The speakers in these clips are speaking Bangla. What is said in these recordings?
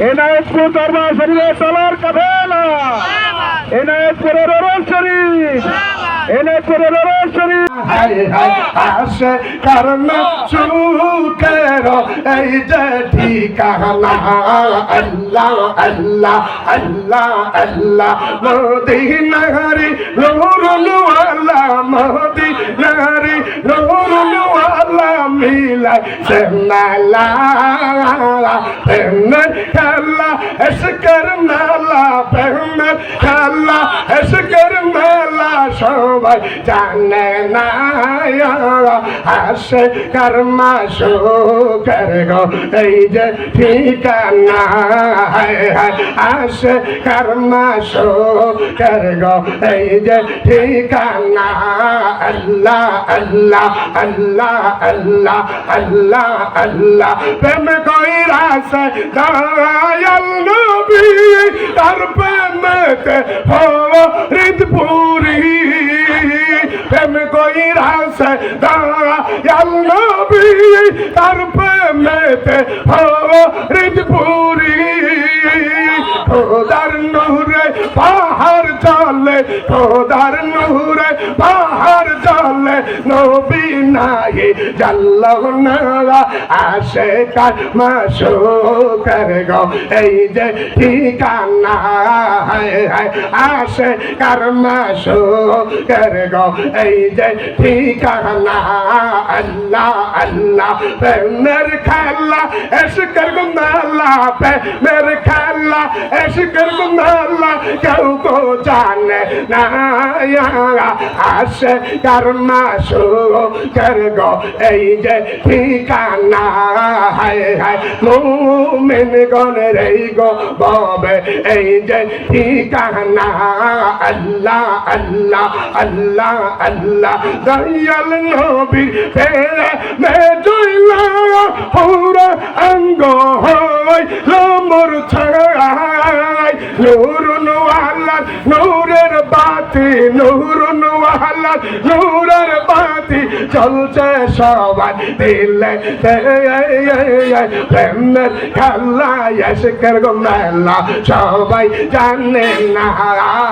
এনায়তপুর দরবার শরীফের তলার কাফেলা। এনায়তপুরের অরল শরীফ। এনায়তপুরের অরল শরীফ। আসে কারণ সুখের এই যে ঠিকানা। আল্লাহ আল্লাহ আল্লাহ আল্লাহ। মদিনারি নুরুলওয়ালা মদিনারি la sehna la pehman kala esker mala pehman kala esker mala shobai jane na ya আসে কর্মা শুকর গো এই যে ঠিকানা আসে কর্মা শুকর গো এই যে ঠিকানা আল্লাহ আল্লাহ আল্লাহ আল্লাহ আল্লাহ আল্লাহ। প্রেম কইরাছে দয়াল নবী, তার প্রেমেতে হরিদপুরি প্রেম কইরাছে দয়াল নবী, তার খোদার পাহাড় চলে খোদার নূরে পাহাড় চলে নবী নাই জাল্লাহ নারা আসে কার মাসো কর গো, এই যে ঠিকানা, হায় হায় আসে কার মাসো কর গো, এই যে ঠিকানা, আল্লাহ আল্লাহ, প্রেমের খেলা এসে কর গো মেলা প্রেমের খেলা এসে কর গো মেলা কেউ তো জানে না আসে কার মাসো কর গো, এই যে ঠিকানা, হায় হায়, মুমিন গণের এই গো, ববে, এই যে ঠিকানা। আল্লাহ আল্লাহ আল্লাহ আল্লাহ, দয়াল নবীর পেরে মে জইলা পুরা অঙ্গ হই মোর ছড়ায় নূর নোয়ালা নূরের বাতি নূর নোয়ালা নূরের বাতি। চলছে সবাই দিলে প্রেমের খেলা এসকের গো মেলা সবাই জানে না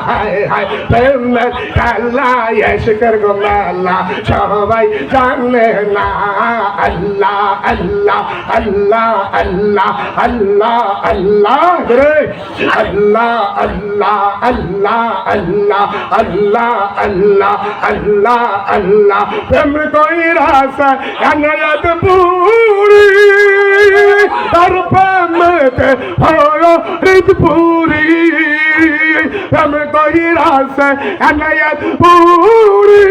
হায় হায় প্রেমের খেলা এসকের গো মেলা সবাই জানে না আল্লাহ আল্লাহ আল্লাহ আল্লাহ আল্লাহ আল্লাহ রে আল্লাহ আল্লাহ আল্লাহ আল্লাহ আল্লাহ আল্লাহ আল্লাহ আল্লাহ প্রেম doirasa ganayat puri darpamete hoyo rit puri প্রেম কইরাসা কানায়াত পুরি,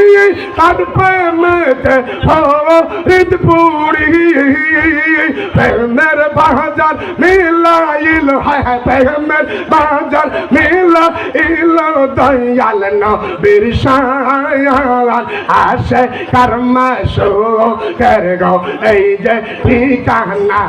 তার প্রেমতে হয় হৃদপুরি প্রেমের বাজার মিলাইল, হায় প্রেমের বাজার মিলাইল, দয়াল নবীর শায়াল আসে কর্ম শো কর গো, এই যে ঠিকানা।